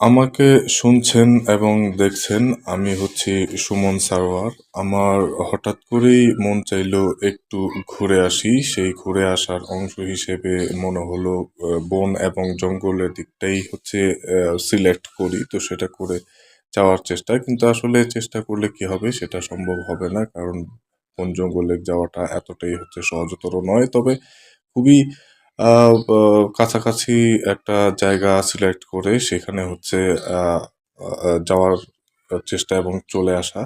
আমাকে শুনছেন এবং দেখছেন, আমি হচ্ছি সুমন সারোয়ার। আমার হঠাৎ করেই মন চাইলো একটু ঘুরে আসি। সেই ঘুরে আসার অংশ হিসেবে মনে হলো বন এবং জঙ্গলের দিকটাই হচ্ছে সিলেক্ট করি। তো সেটা করে যাওয়ার চেষ্টা। কিন্তু আসলে চেষ্টা করলে কি হবে সেটা সম্ভব হবে না। কারণ বন জঙ্গলে যাওয়াটা এতটাই হচ্ছে সহজতর নয়। তবে খুবই কাছাকাছি একটা জায়গা সিলেক্ট করে সেখানে হচ্ছে যাওয়ার চেষ্টা এবং চলে আসা।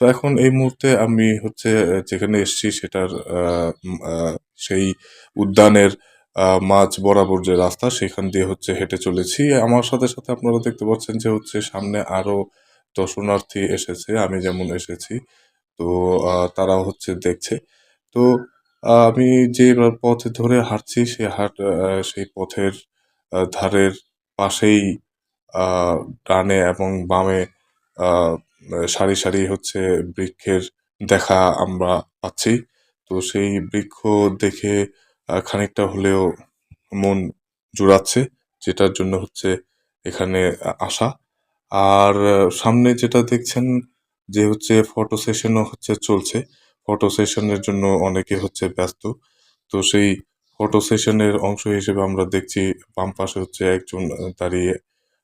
তো এখন এই মুহূর্তে আমি হচ্ছে যেখানে এসছি সেটার সেই উদ্যানের আ মাঝ বরাবর যে রাস্তা সেখান দিয়ে হচ্ছে হেঁটে চলেছি। আমার সাথে, সাথে আপনারা দেখতে পাচ্ছেন যে হচ্ছে সামনে আরও দর্শনার্থী এসেছে। আমি যেমন এসেছি। তো আ তারাও হচ্ছে দেখছে। তো আমি যে পথ ধরে হাঁটছি সে হাট সেই পথের ধারের পাশেই ডানে এবং বামে সারি, সারি হচ্ছে বৃক্ষের দেখা আমরা পাচ্ছি। তো সেই বৃক্ষ দেখে খানিকটা হলেও মন জুড়াচ্ছে। যেটার জন্য হচ্ছে এখানে আসা। আর সামনে যেটা দেখছেন যে হচ্ছে ফটো সেশনও হচ্ছে চলছে। ফটো সেশনের জন্য অনেকে হচ্ছে ব্যস্ত। তো সেই ফটো সেশনের অংশ হিসেবে আমরা দেখছি বাম পাশে হচ্ছে একজন দাঁড়িয়ে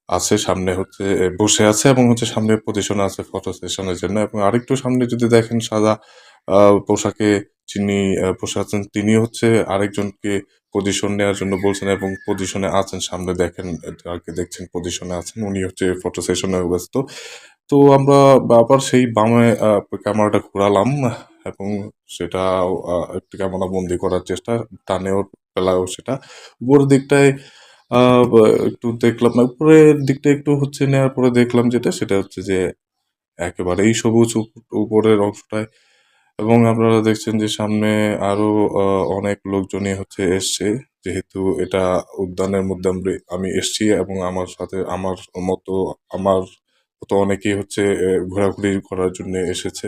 আছে। সামনে হচ্ছে বসে আছে এবং হচ্ছে সামনে পজিশনে আছে ফটো সেশনের জন্য এবং আরেকটু সামনে যদি দেখেন সাদা পোশাকে যিনি বসে আছেন তিনি হচ্ছে আরেকজনকে পজিশন নেওয়ার জন্য বলছেন এবং পজিশনে আছেন। সামনে দেখেন যাকে দেখছেন পজিশনে আছেন, উনি হচ্ছে ফটো সেশনে ব্যস্ত। তো আমরা আবার সেই বামে ক্যামেরাটা ঘুরালাম এবং সেটাও, আ একটু ক্যামেরা বন্দি করার চেষ্টা। টানেও পেলাও সেটা। উপরের দিকটায় একটু দেখলাম না। উপরের দিকটা একটু হচ্ছে নেওয়ার পরে দেখলাম যেটা, সেটা হচ্ছে যে একেবারেই সবুজ উপ, উপরের অংশটায় এবং আপনারা দেখছেন যে সামনে আরও অনেক লোকজনই হচ্ছে এসছে। যেহেতু এটা উদ্যানের মধ্যে আমি এসছি এবং আমার সাথে, আমার মতো আমার মতো অনেকেই হচ্ছে ঘোরাঘুরি করার জন্য এসেছে।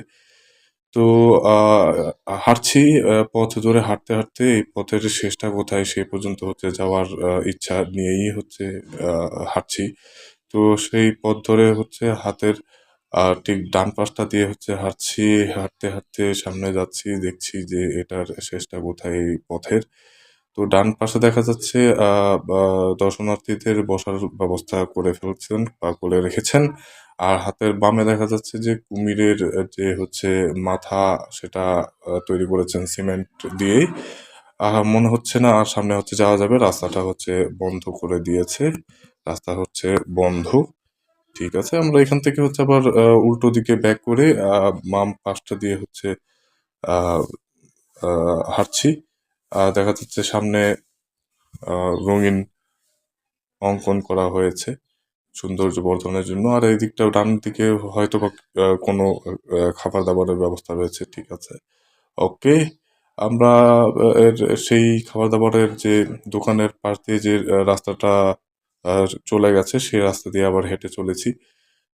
তো আ হাঁটছি পথ ধরে হাঁটতে, হাঁটতে এই পথের শেষটা কোথায় সে পর্যন্ত হচ্ছে যাওয়ার ইচ্ছা নিয়েই হচ্ছে হাঁটছি। তো সেই পথ ধরে হচ্ছে হাতের আ ঠিক ডান পাশটা দিয়ে হচ্ছে হাঁটছি। হাঁটতে, হাঁটতে সামনে যাচ্ছি। দেখছি যে এটার শেষটা কোথায় এই পথের। তো ডান পাশে দেখা যাচ্ছে দর্শনার্থীদের বসার ব্যবস্থা করে ফেলছেন বা করে রেখেছেন। আর হাতের বামে দেখা যাচ্ছে যে কুমিরের যে হচ্ছে মাথা, সেটা তৈরি করেছেন সিমেন্ট দিয়েই। আ মনে হচ্ছে না, আর সামনে হচ্ছে যাওয়া যাবে। রাস্তাটা হচ্ছে বন্ধ করে দিয়েছে। রাস্তা হচ্ছে বন্ধ। ঠিক আছে? আমরা এখান থেকে হচ্ছে আবার উল্টো দিকে ব্যাক করে মাম পাশটা দিয়ে হচ্ছে হাঁটছি। দেখা যাচ্ছে সামনে রঙিন অঙ্কন করা হয়েছে সৌন্দর্য বর্ধনের জন্য। আর এই দিকটাও ডান দিকে হয়তোবা আ কোনো খাবার-দাবারের ব্যবস্থা রয়েছে। ঠিক আছে। ওকে। আমরা এর সেই খাবার-দাবারের যে দোকানের পাশ দিয়ে যে রাস্তাটা চলে গেছে সেই রাস্তা দিয়ে আবার হেঁটে চলেছি।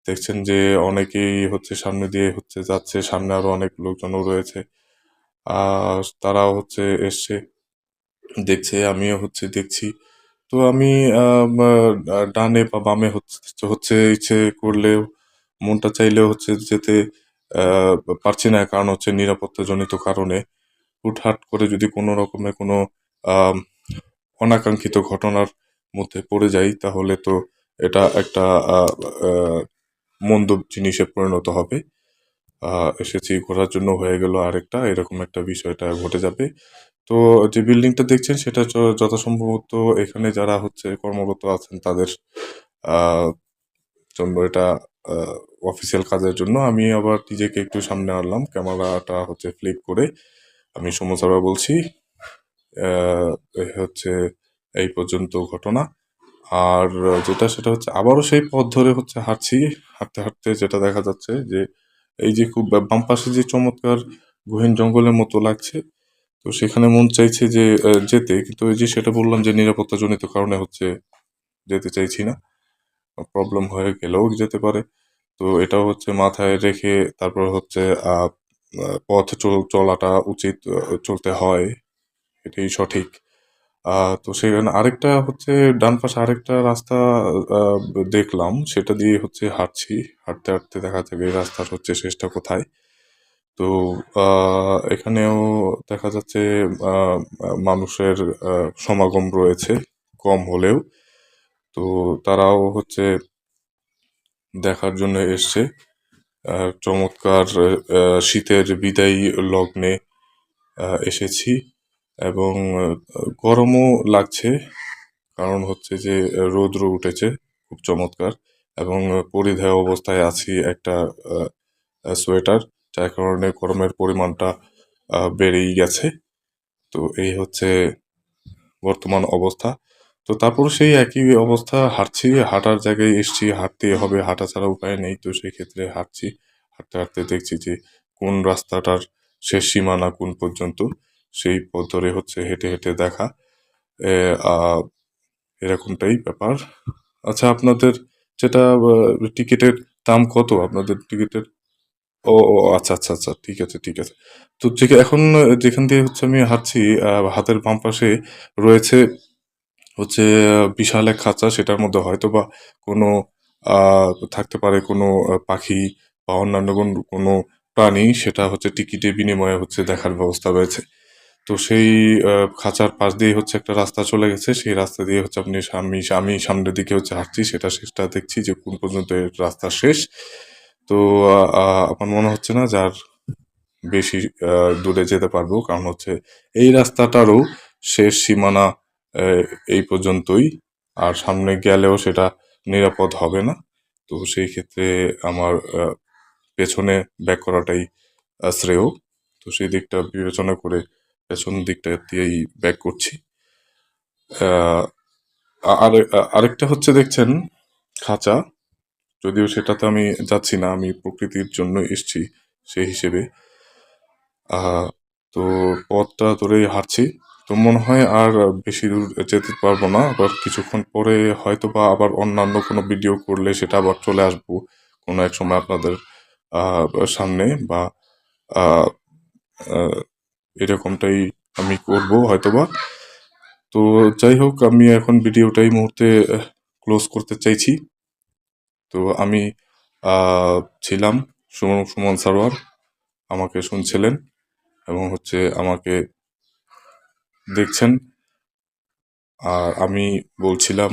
দেখছেন যে অনেকেই হচ্ছে সামনে দিয়ে হচ্ছে যাচ্ছে। সামনে আরও অনেক লোকজনও রয়েছে। আর তারাও হচ্ছে এসছে। দেখছে, আমিও হচ্ছে দেখছি। তো আমি ডানে বা বামে হচ্ছে হচ্ছে ইচ্ছে করলেও মনটা চাইলেও হচ্ছে যেতে পারছি না। কারণ হচ্ছে নিরাপত্তাজনিত কারণে। হুটহাট করে যদি কোনো রকমে কোনো অনাকাঙ্ক্ষিত ঘটনার মধ্যে পড়ে যাই, তাহলে তো এটা একটা মন্দ জিনিসে পরিণত হবে। এসেছি, ঘোরার জন্য হয়ে গেল আরেকটা। এরকম একটা বিষয়টা ঘটে যাবে। তো যে বিল্ডিংটা দেখছেন সেটা য যথাসম্ভবত এখানে যারা হচ্ছে কর্মরত আছেন তাদের জন্য এটা অফিসিয়াল কাজের জন্য। আমি আবার নিজেকে একটু সামনে আনলাম। ক্যামেরাটা হচ্ছে ফ্লিপ করে। আমি সুমন বলছি। হচ্ছে এই পর্যন্ত ঘটনা। আর যেটা সেটা হচ্ছে আবারও সেই পথ ধরে হচ্ছে হাঁটছি। হাঁটতে, হাঁটতে যেটা দেখা যাচ্ছে যে এই যে খুব বাম পাশে যে চমৎকার গহীন জঙ্গলের মতো লাগছে। তো সেখানে মন চাইছে যে যেতে। কিন্তু ওই যে সেটা বললাম যে, নিরাপত্তাজনিত কারণে হচ্ছে যেতে চাইছি না। প্রবলেম হয়ে গেলেও যেতে পারে। তো এটাও হচ্ছে মাথায় রেখে তারপর হচ্ছে পথ চলাটা উচিত। চলতে হয়। এটাই সঠিক। তো সেখানে আরেকটা হচ্ছে, ডান পাশে আরেকটা রাস্তা দেখলাম সেটা দিয়ে হচ্ছে হাঁটছি হাঁটতে হাঁটতে দেখা যাবে রাস্তার হচ্ছে শেষটা কোথায় তো এখানেও দেখা যাচ্ছে মানুষের সমাগম রয়েছে কম হলেও। তো তারাও হচ্ছে দেখার জন্য এসছে। চমৎকার শীতের বিদায়ী লগ্নে এসেছি এবং গরমও লাগছে। কারণ হচ্ছে যে, রৌদ্র উঠেছে, খুব চমৎকার এবং পরিধেয় অবস্থায় আছি একটা সোয়েটার। যার কারণে গরমের পরিমাণটা বেড়েই গেছে। তো এই হচ্ছে বর্তমান অবস্থা। তো তারপর সেই একই অবস্থা, হাঁটছি, হাঁটার জায়গায় এসছি, হাঁটতে হবে, হাঁটা ছাড়া উপায় নেই। তো সেই ক্ষেত্রে হাঁটছি, হাঁটতে হাঁটতে দেখছি যে কোন রাস্তাটার শেষ সীমানা কোন পর্যন্ত, সেই পথ ধরে হচ্ছে হেঁটে হেঁটে দেখা। এরকমটাই ব্যাপার। আচ্ছা আপনাদের যেটা টিকিটের দাম কত? আপনাদের টিকিটের ও ও আচ্ছা আচ্ছা আচ্ছা ঠিক আছে ঠিক আছে। তো ঠিক এখন, যেখান দিয়ে হচ্ছে আমি হাঁটছি হাতের বাম পাশে রয়েছে হচ্ছে বিশাল এক খাঁচা, সেটার মধ্যে হয়তো বা কোনো থাকতে পারে কোনো পাখি বা অন্যান্য কোন- কোনো প্রাণী, সেটা হচ্ছে টিকিটের বিনিময়ে হচ্ছে দেখার ব্যবস্থা রয়েছে। তো সেই খাঁচার পাশ দিয়ে হচ্ছে একটা রাস্তা চলে গেছে, সেই রাস্তা দিয়ে হচ্ছে আপনি আমি আমি সামনের দিকে হচ্ছে হাঁটছি, সেটা শেষটা দেখছি যে কোন পর্যন্ত রাস্তা শেষ। তো আমার মনে হচ্ছে না যার বেশি দূরে যেতে পারব। কারণ হচ্ছে এই রাস্তাটারও শেষ সীমানা এই পর্যন্তই। আর সামনে গেলেও সেটা নিরাপদ হবে না। তো সেই ক্ষেত্রে আমার পেছনে ব্যাক করাটাই শ্রেয়। তো সেই দিকটা বিবেচনা করে পেছন দিকটা দিয়েই ব্যাক করছি। আর আরেকটা হচ্ছে দেখছেন, খাঁচা। যদিও সেটাতে আমি যাচ্ছি না, আমি প্রকৃতির জন্য এসছি সেই হিসেবে। তো পথটা ধরেই হাঁটছি। তো মনে হয় আর বেশি দূর যেতে পারব না, আবার কিছুক্ষণ পরে হয়তো বা আবার অন্যান্য কোনো ভিডিও করলে সেটা আবার চলে আসব কোনো এক সময় আপনাদের সামনে বা এরকমটাই আমি করব হয়তোবা। তো যাই হোক, আমি এখন ভিডিওটা এই মুহূর্তে ক্লোজ করতে চাইছি। তো আমি ছিলাম সুমন সুমন সারোয়ার, আমাকে শুনছিলেন এবং হচ্ছে আমাকে দেখছেন। আর আমি বলছিলাম